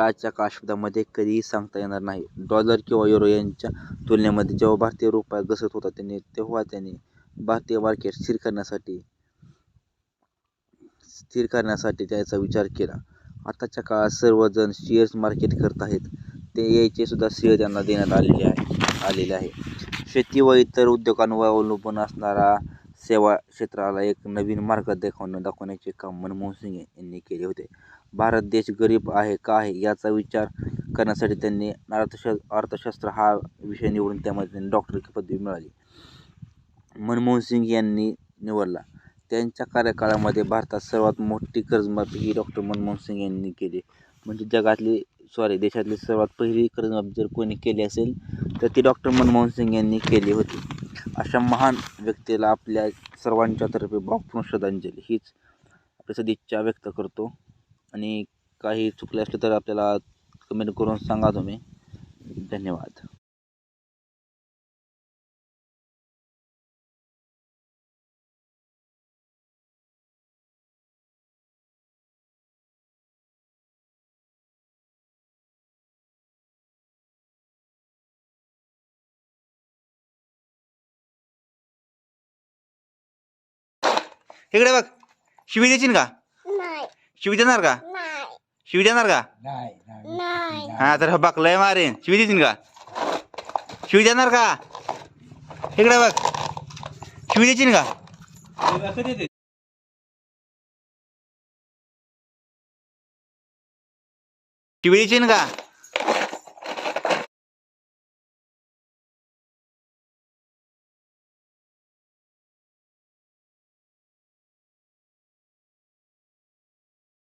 आजच्या काळामध्ये कधीही सांगता येणार नाही. डॉलर किंवा युरो यांच्या तुलनेमध्ये जेव्हा भारतीय रुपया घसरत होता त्यांनी तेव्हा त्यांनी भारतीय मार्केट स्थिर करण्यासाठी स्थिर करण्यासाठी त्याचा विचार केला. आताच्या काळात सर्वजण शेअर्स मार्केट करत आहेत. ते यायचे सुद्धा श्रेय त्यांना देण्यात आलेले आहे आलेले आहे. शेती व इतर उद्योगांवर अवलंबून असणारा सेवा क्षेत्राला एक नवीन मार्ग दाखवणं दाखवण्याचे काम मनमोहन सिंग यांनी केले होते. भारत देश गरीब आहे का आहे याचा विचार करण्यासाठी त्यांनी अर्थशा अर्थशास्त्र हा विषय निवडून त्यामध्ये त्यांनी डॉक्टरची पदवी मिळाली. मनमोहन सिंग यांनी निवडला. त्यांच्या कार्यकाळामध्ये भारतात सर्वात मोठी कर्जमाफी ही डॉक्टर मनमोहन सिंग यांनी केली. म्हणजे जगातली सॉरी देशातली सर्वात पहिली कर्जमाफी जर कोणी केली असेल तर ती डॉक्टर मनमोहन सिंग यांनी केली होती. अशा महान व्यक्तीला आपल्या सर्वांच्या तर्फे भावपूर्ण श्रद्धांजली. हीच आपली सदिच्छा व्यक्त करतो. आणि काही चुकले असले तर आपल्याला कमेंट करून सांगा तुम्ही. धन्यवाद. इकडे बघ. शिवी देशील का? नाही. शिवी देणार का? नाही. शिवी देणार का? नाही हा तर बघ लय मारेन शिवी देशील का? शिवी देणार का? इकडे बघ. शिवी देशील का? शिवी देशील का?